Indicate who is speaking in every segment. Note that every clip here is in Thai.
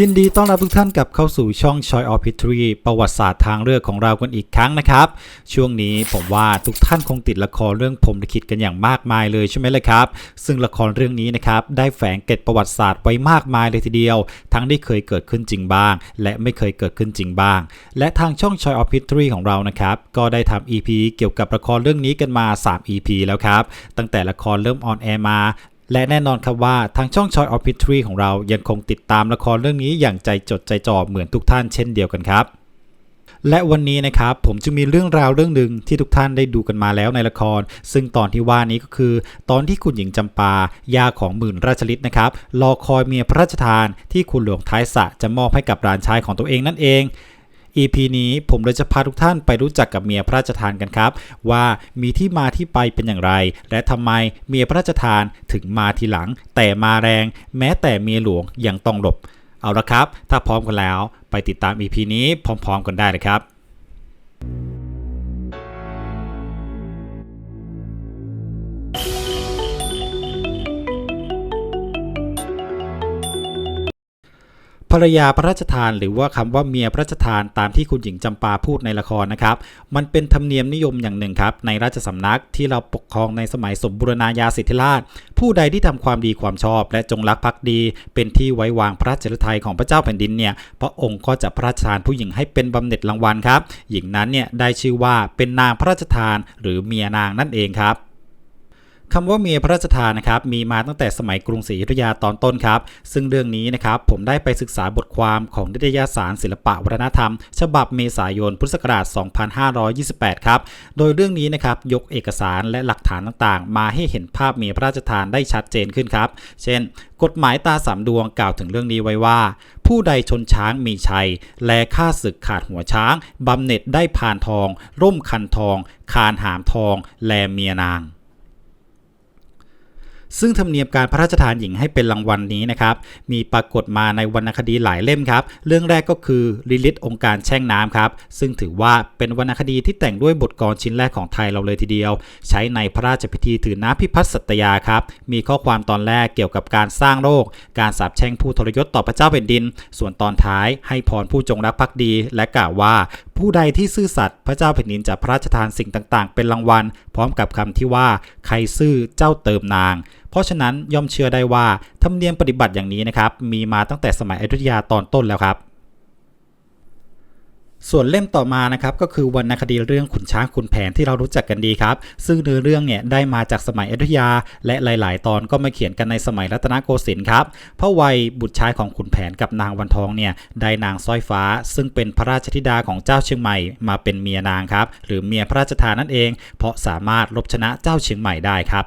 Speaker 1: ยินดีต้อนรับทุกท่านกลับเข้าสู่ช่อง Choi of History ประวัติศาสตร์ทางเลือกของเรากันอีกครั้งนะครับ ช่วงนี้ผมว่าทุกท่านคงติดละครเรื่องผมลิขิตกันอย่างมากมายเลยใช่ไหมล่ะครับ ซึ่งละครเรื่องนี้นะครับได้แฝงเกร็ดประวัติศาสตร์ไว้มากมายเลยทีเดียว ทั้งที่เคยเกิดขึ้นจริงบ้าง และไม่เคยเกิดขึ้นจริงบ้าง และทางช่อง Choi of History ของเรานะครับก็ได้ทำ EP เกี่ยวกับละครเรื่องนี้กันมา 3 EP แล้วครับตั้งแต่ละครเริ่มออนแอร์มา และแน่นอนครับว่าทางช่อง Choi of History ของเรายังคงติดตามละครเรื่องนี้อย่างใจจดใจจ่อเหมือนทุกท่านเช่นเดียวกันครับ และวันนี้นะครับผมจึงมีเรื่องราวเรื่องหนึ่งที่ทุกท่านได้ดูกันมาแล้วในละคร ซึ่งตอนที่ว่านี้ก็คือ ตอนที่คุณหญิงจำปา ยาของหมื่นราชลิตนะครับรอคอยเมียพระราชทานที่คุณหลวงท้ายสระจะมอบให้กับหลานชายของตัวเองนั่นเอง EP นี้ผมเลยจะพาทุกท่านไปรู้จักกับเมียพระราชทานกันครับ ว่ามีที่มาที่ไปเป็นอย่างไร และทำไมเมียพระราชทานถึงมาทีหลัง แต่มาแรง แม้แต่เมียหลวงยังต้องหลบ เอาละครับ ถ้าพร้อมกันแล้ว ไปติดตาม EP นี้พร้อม ๆ กันได้เลยครับ ภรรยาพระราชทาน หรือว่าคำว่าเมียพระราชทานตามที่คุณหญิงจำปาพูดในละครนะครับ มันเป็นธรรมเนียมนิยมอย่างหนึ่งครับในราชสำนักที่เราปกครองในสมัยสมบูรณาญาสิทธิราช ผู้ใดที่ทำความดีความชอบ และจงรักภักดี เป็นที่ไว้วางพระราชฤทัยของพระเจ้าแผ่นดินเนี่ยพระองค์ก็จะพระราชทานผู้หญิงให้เป็นบำเหน็จรางวัลครับ หญิงนั้นเนี่ยได้ชื่อว่าเป็นนางพระราชทาน หรือเมียนางนั่นเองครับ คำว่าเมียพระราชทานนะครับมีมาตั้งแต่สมัยกรุงศรีอยุธยาตอนต้นครับ ซึ่งเรื่องนี้นะครับผมได้ไปศึกษาบทความของนิตยสารศิลปะวัฒนธรรม ฉบับเมษายนพุทธศักราช 2528 ครับ โดยเรื่องนี้นะครับยกเอกสารและหลักฐานต่างๆ มาให้เห็นภาพเมียพระราชทานได้ชัดเจนขึ้นครับ เช่น กฎหมายตาสามดวงกล่าวถึงเรื่องนี้ไว้ว่า ผู้ใดชนช้างมีชัย แลฆ่าศึกขาดหัวช้างบำเหน็จได้พานทอง ร่มคันทอง คานหามทอง แลเมียนาง ซึ่งธรรมเนียมการพระราชทานหญิงให้เป็นรางวัลนนี้นะครับ มีปรากฏมาในวรรณคดีหลายเล่มครับ เรื่องแรกก็คือลิลิตองค์การแช่งน้ำครับ ซึ่งถือว่าเป็นวรรณคดีที่แต่งด้วยบทกลชิ้นแรกของไทยเราเลยทีเดียว ใช้ในพระราชพิธีถือน้ำพิพัฒน์สัตยาครับ มีข้อความตอนแรกเกี่ยวกับการสร้างโลกการสาปแช่งผู้ทรยศต่อพระเจ้าแผ่นดิน ส่วนตอนท้ายให้พรผู้จงรักภักดี และกล่าวว่า ผู้ใดที่ซื่อสัตย์พระเจ้าแผ่นดินจะพระราชทานสิ่งต่างๆ เป็นรางวัล พร้อมกับคำที่ว่าใครซื่อเจ้าเติมนาง เพราะฉะนั้นย่อมเชื่อได้ว่าธรรมเนียมปฏิบัติอย่างนี้นะครับมีมาตั้งแต่สมัยอยุธยาตอนต้นแล้วครับ ส่วนเล่มต่อมานะครับก็คือวรรณคดีเรื่องขุนช้างขุนแผนที่เรารู้จักกันดีครับ ซึ่งเนื้อเรื่องเนี่ยได้มาจากสมัยอยุธยา และหลาย ๆ ตอนก็มาเขียนกันในสมัยรัตนโกสินทร์ครับพระวัยบุตรชายของขุนแผนกับนางวันทองเนี่ยได้นางสร้อยฟ้า ซึ่งเป็นพระราชธิดาของเจ้าเชียงใหม่มาเป็นเมียนางครับหรือเมียพระราชทานนั่นเอง เพราะสามารถลบชนะเจ้าเชียงใหม่ได้ครับ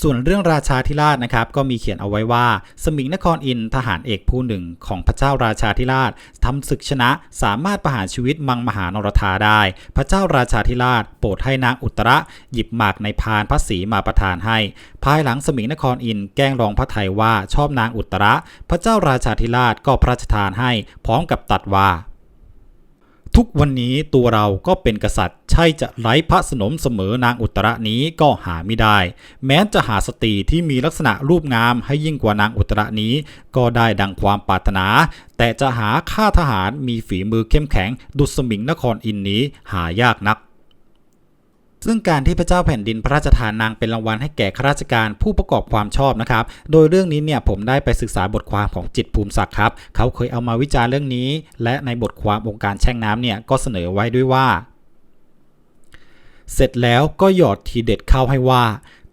Speaker 1: ส่วนเรื่องราชาธิราชนะครับก็มีเขียนเอาไว้ว่า สมิงนครอินทหารเอกผู้หนึ่งของพระเจ้าราชาธิราชทำศึกชนะสามารถประหารชีวิตมังมหานรธาได้ พระเจ้าราชาธิราชโปรดให้นางอุตระ หยิบหมากในพานพระศรีมาประทานให้ ภายหลังสมิงนครอินแกล้งรองพระไทยว่าชอบนางอุตระ พระเจ้าราชาธิราชก็พระราชทานให้ พร้อมกับตัดว่า ทุกวันนี้ตัวเราก็เป็นกษัตริย์ ใช่จะไร้พระสนมเสมอนางอุตระนี้ก็หาไม่ได้ แม้จะหาสตรีที่มีลักษณะรูปงามให้ยิ่งกว่านางอุตระนี้ ก็ได้ดังความปรารถนา แต่จะหาข้าทหารมีฝีมือเข้มแข็ง ดุษสมิงนครอินนี้หายากนัก ซึ่งการที่พระเจ้าแผ่นดินพระราชทานนางเป็นรางวัลให้แก่ข้าราชการผู้ประกอบความชอบนะครับ โดยเรื่องนี้เนี่ยผมได้ไปศึกษาบทความของจิตภูมิศักดิ์ครับ เขาเคยเอามาวิจารณ์เรื่องนี้ และในบทความองค์การแช่งน้ำเนี่ยก็เสนอไว้ด้วยว่า เสร็จแล้วก็หยอดทีเด็ดเข้าให้ว่า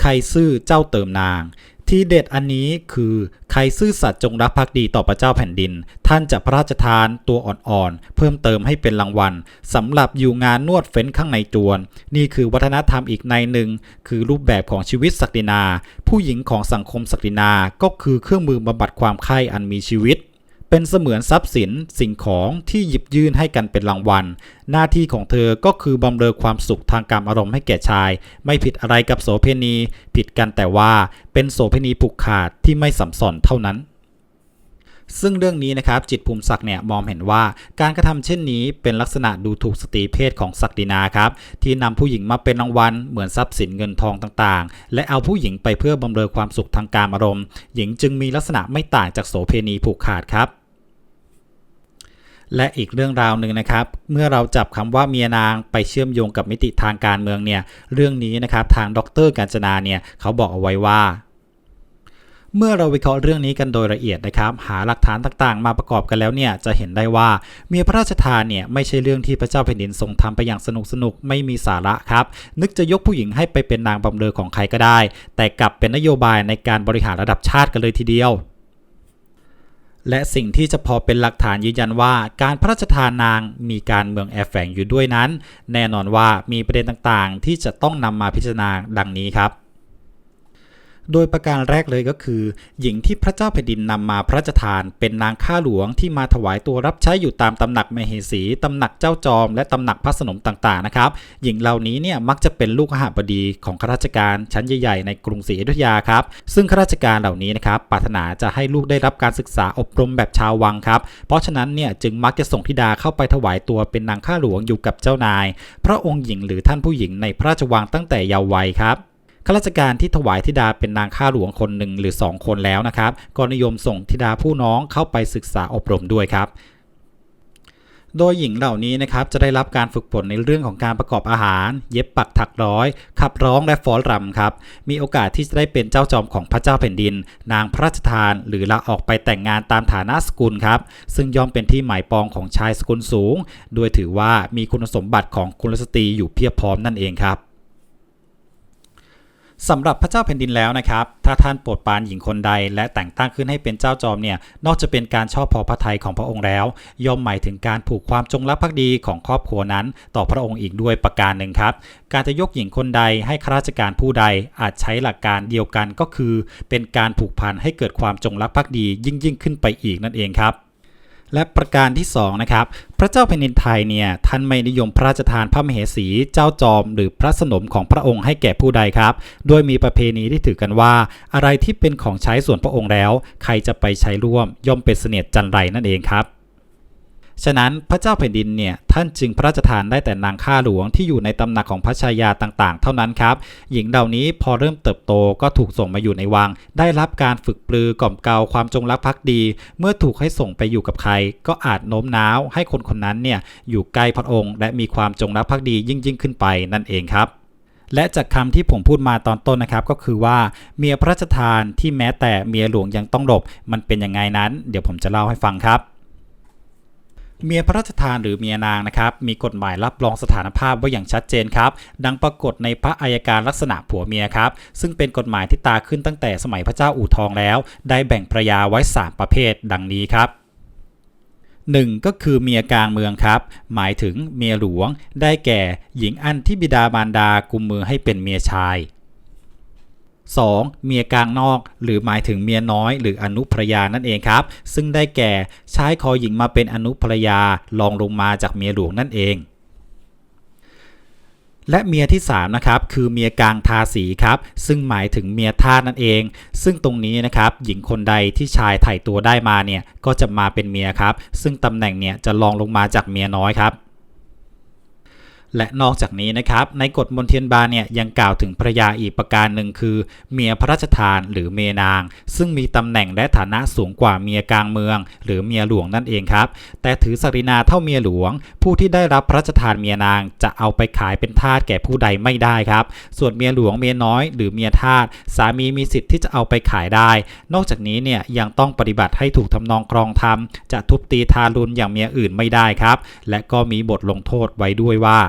Speaker 1: ใครซื่อเจ้าเติมนาง ที่เด็ดอันนี้คือใครซื่อสัตย์จงรักภักดีต่อพระเจ้าแผ่นดิน ท่านจะพระราชทานตัวอ่อนๆ เพิ่มเติมให้เป็นรางวัลสำหรับอยู่งานนวดเฟ้นข้างในจวน นี่คือวัฒนธรรมอีกในหนึ่ง คือรูปแบบของชีวิตศักดินา ผู้หญิงของสังคมศักดินาก็คือเครื่องมือบำบัดความไข้อันมีชีวิต เป็นเสมือนทรัพย์สินสิ่งของที่หยิบยื่นให้กันเป็นรางวัล หน้าที่ของเธอก็คือบำเรอความสุขทางการอารมณ์ให้แก่ชาย ไม่ผิดอะไรกับโสเพณี ผิดกันแต่ว่าเป็นโสเพณีผูกขาดที่ไม่สัมสอนเท่านั้น ซึ่งเรื่องนี้นะครับจิตภูมิศักดิ์เนี่ยมองเห็นว่าการกระทำเช่นนี้เป็นลักษณะดูถูกสตรีเพศของศักดินาครับที่นำผู้หญิงมาเป็นรางวัลเหมือนทรัพย์สินเงินทองต่างๆ และเอาผู้หญิงไปเพื่อบำเรอความสุขทางการอารมณ์ หญิงจึงมีลักษณะไม่ต่างจากโสเพณีผูกขาดครับและอีกเรื่องราวหนึ่งนะครับ เมื่อเราจับคำว่าเมียนางไปเชื่อมโยงกับมิติทางการเมืองเนี่ย เรื่องนี้นะครับทางดรกาญจนาเนี่ยเขาบอกเอาไว้ว่า เมื่อเราวิเคราะห์เรื่องนี้กันโดยละเอียดนะครับ หาหลักฐานต่างๆ มาประกอบกันแล้วเนี่ยจะเห็นได้ว่าเมียพระราชทานเนี่ยไม่ใช่เรื่องที่พระเจ้าแผ่นดินทรงทำไปอย่างสนุกสนุกไม่มีสาระครับนึกจะยกผู้หญิงให้ไปเป็นนางบำเรอของใครก็ได้ แต่กลับเป็นนโยบายในการบริหารระดับชาติกันเลยทีเดียวและสิ่งที่จะพอเป็นหลักฐานยืนยันว่า การพระราชทานนางมีการเมืองแอบแฝงอยู่ด้วยนั้น แน่นอนว่ามีประเด็นต่างๆ ที่จะต้องนำมาพิจารณาดังนี้ครับ โดยประการแรกเลยก็คือ หญิงที่พระเจ้าแผ่นดินนำมาพระราชทาน เป็นนางข้าหลวงที่มาถวายตัวรับใช้อยู่ตามตำหนักมเหสีตำหนักเจ้าจอม และตำหนักพระสนมต่างๆนะครับ หญิงเหล่านี้เนี่ยมักจะเป็นลูกขหบดีของข้าราชการชั้นใหญ่ๆในกรุงศรีอยุธยาครับ ซึ่งข้าราชการเหล่านี้นะครับปรารถนาจะให้ลูกได้รับการศึกษาอบรมแบบชาววังครับ เพราะฉะนั้นเนี่ยจึงมักจะส่งธิดาเข้าไปถวายตัวเป็นนางข้าหลวงอยู่กับเจ้านาย พระองค์หญิงหรือท่านผู้หญิงในพระราชวังตั้งแต่เยาว์วัยครับ ข้าราชการที่ถวายธิดาเป็นนางข้าหลวงคนหนึ่งหรือ 2 คนแล้วนะครับก็นิยมส่งธิดาผู้น้องเข้าไปศึกษาอบรมด้วยครับโดยหญิงเหล่านี้นะครับจะได้รับการฝึกฝนในเรื่องของการประกอบอาหาร เย็บปักถักร้อย ขับร้องและฟ้อนรำครับ มีโอกาสที่จะได้เป็นเจ้าจอมของพระเจ้าแผ่นดิน นางพระราชทาน หรือลาออกไปแต่งงานตามฐานะสกุลครับ ซึ่งย่อมเป็นที่หมายปองของชายสกุลสูง โดยถือว่ามีคุณสมบัติของกุลสตรีอยู่เพียบพร้อมนั่นเองครับ สำหรับพระเจ้าแผ่นดินแล้วนะครับ ถ้าท่านโปรดปานหญิงคนใด และแต่งตั้งขึ้นให้เป็นเจ้าจอมเนี่ย นอกจากเป็นการชอบพอพระทัยของพระองค์แล้ว ย่อมหมายถึงการผูกความจงรักภักดีของครอบครัวนั้น ต่อพระองค์อีกด้วยประการหนึ่งครับ การจะยกหญิงคนใดให้ข้าราชการผู้ใดอาจใช้หลักการเดียวกันก็คือ เป็นการผูกพันให้เกิดความจงรักภักดียิ่งยิ่งขึ้นไปอีกนั่นเองครับ และประการที่2นะครับพระเจ้าแผ่นดินไทยเนี่ยท่านไม่นิยมพระราชทานพระมเหสีเจ้าจอม หรือพระสนมของพระองค์ให้แก่ผู้ใดครับ โดยมีประเพณีที่ถือกันว่า อะไรที่เป็นของใช้ส่วนพระองค์แล้ว ใครจะไปใช้ร่วมย่อมเป็นเสนียดจันไรนั่นเองครับ ฉะนั้นพระเจ้าแผ่นดินเนี่ยท่านจึงพระราชทานได้แต่นางข้าหลวงที่อยู่ในตำหนักของพระชายาต่างๆ เท่านั้นครับ หญิงเหล่านี้พอเริ่มเติบโตก็ถูกส่งมาอยู่ในวัง ได้รับการฝึกปลือกล่อมเกลาความจงรักภักดี เมื่อถูกให้ส่งไปอยู่กับใคร ก็อาจโน้มน้าวให้คนคนนั้นเนี่ยอยู่ใกล้พระองค์ และมีความจงรักภักดียิ่งยิ่งๆขึ้นไปนั่นเองครับและจากคำที่ผมพูดมาตอนต้นนะครับ ก็คือว่าเมียพระราชทานที่แม้แต่เมียหลวงยังต้องหลบ มันเป็นยังไงนั้น เดี๋ยวผมจะเล่าให้ฟังครับ เมียพระราชทานหรือเมียนางนะครับมีกฎหมายรับรองสถานภาพไว้อย่างชัดเจนครับ ดังปรากฏในพระอัยการลักษณะผัวเมียครับ ซึ่งเป็นกฎหมายที่ตาขึ้นตั้งแต่สมัยพระเจ้าอู่ทองแล้ว ได้แบ่งภรรยาไว้ 3 ประเภท ดังนี้ครับ 1. ก็คือเมียกลางเมืองครับ หมายถึงเมียหลวง ได้แก่หญิงอันที่บิดามารดากุมมือให้เป็นเมียชาย 2. เมียกลางนอก หรือหมายถึงเมียน้อย หรืออนุภรยานั่นเองครับ ซึ่งได้แก่ใช้ขอหญิงมาเป็นอนุภรรยารองลงมาจากเมียหลวงนั่นเองและเมียที่3นะครับคือเมียกลางทาสีครับซึ่งหมายถึงเมียทาสนั่นเอง ซึ่งตรงนี้นะครับหญิงคนใดที่ชายไถ่ตัวได้มาเนี่ยก็จะมาเป็นเมียครับซึ่งตำแหน่งเนี่ยจะรองลงมาจากเมียน้อยครับ และนอกจากนี้นะครับในกฎมนเทียนบานเนี่ยยังกล่าวถึงภรยาอีกประการหนึ่งคือ เมียพระราชทานหรือเมนาง ซึ่งมีตำแหน่งและฐานะสูงกว่าเมียกลางเมือง หรือเมียหลวงนั่นเองครับ แต่ถือศักดินาเท่าเมียหลวง ผู้ที่ได้รับพระราชทานเมียนาง จะเอาไปขายเป็นทาสแก่ผู้ใดไม่ได้ครับ ส่วนเมียหลวงเมียน้อยหรือเมียทาสสามีมีสิทธิ์ที่จะเอาไปขายได้ นอกจากนี้เนี่ยยังต้องปฏิบัติให้ถูกทำนองครองธรรมจะทุบตีทารุณอย่างเมียอื่นไม่ได้ครับ และก็มีบทลงโทษไว้ด้วยว่า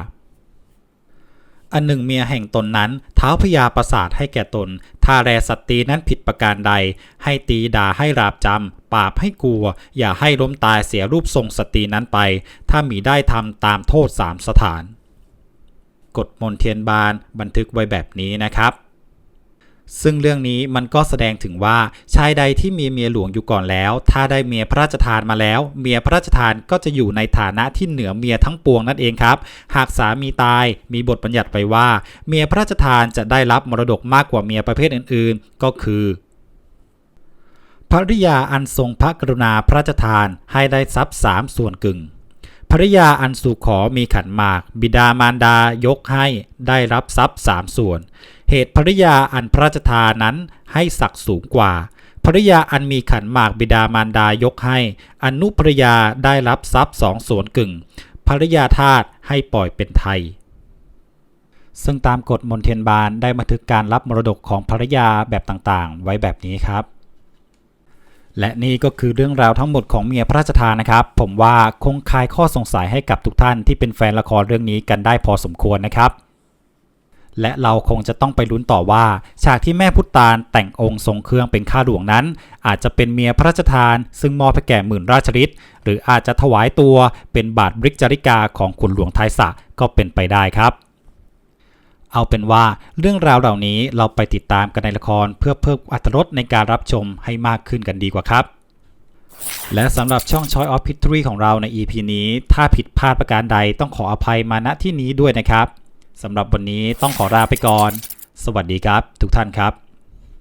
Speaker 1: อันหนึ่งเมียแห่งตนนั้นเท้าพยาประสาทให้แก่ตน ถ้าแรสตีนั้นผิดประการใด ให้ตีด่าให้ราบจำปราบให้กลัว อย่าให้ล้มตายเสียรูปทรงสตรีนั้นไป ถ้ามีได้ทำตามโทษสามสถาน กฎมนเทียนบานบันทึกไว้แบบนี้นะครับ ซึ่งเรื่องนี้มันก็แสดงถึงว่าชายใดที่มีเมียหลวงอยู่ก่อนแล้ว ถ้าได้เมียพระราชทานมาแล้ว เมียพระราชทานก็จะอยู่ในฐานะที่เหนือเมียทั้งปวงนั่นเองครับ หากสามีตายมีบทบัญญัติไว้ว่า เมียพระราชทานจะได้รับมรดกมากกว่าเมียประเภทอื่นๆ ก็คือภริยาอันทรงพระกรุณาพระราชทานให้ได้ทรัพย์สามส่วนกึ่งภริยาอันสู่ขอมีขันหมาก บิดามารดายกให้ได้รับทรัพย์สามส่วน เหตุภริยาอันพระราชทานนั้นให้ศักดิ์สูงกว่าภริยาอันมีขันหมากบิดามารดายกให้ อนุภริยาได้รับทรัพย์สองส่วนกึ่งภริยาทาสให้ปล่อยเป็นไทย ซึ่งตามกฎมนเทียนบานได้บันทึกการรับมรดกของภรรยาแบบต่างๆ ไว้แบบนี้ครับ และนี่ก็คือเรื่องราวทั้งหมดของเมียพระราชทานนะครับ ผมว่าคงคลายข้อสงสัยให้กับทุกท่านที่เป็นแฟนละครเรื่องนี้กันได้พอสมควรนะครับ และเราคงจะต้องไปลุ้นต่อว่า ฉากที่แม่พุทธตาลแต่งองค์ทรงเครื่องเป็นข้าหลวงนั้น อาจจะเป็นเมียพระราชทาน ซึ่งมอบให้แก่หมื่นราชฤทธิ์หรืออาจจะถวายตัวเป็นบาทบริกจาริกาของขุนหลวงไทยสะก็เป็นไปได้ครับ เอาเป็นว่าเรื่องราวเหล่านี้เราไปติดตามกันในละครเพื่อเพิ่มอรรถรสในการรับชมให้มากขึ้นกันดีกว่าครับและสำหรับช่อง Choice of History ของเราใน EP นี้ ถ้าผิดพลาดประการใดต้องขออภัยมาณที่นี้ด้วยนะครับ สำหรับวันนี้ต้องขอลาไปก่อน สวัสดีครับ ทุกท่านครับ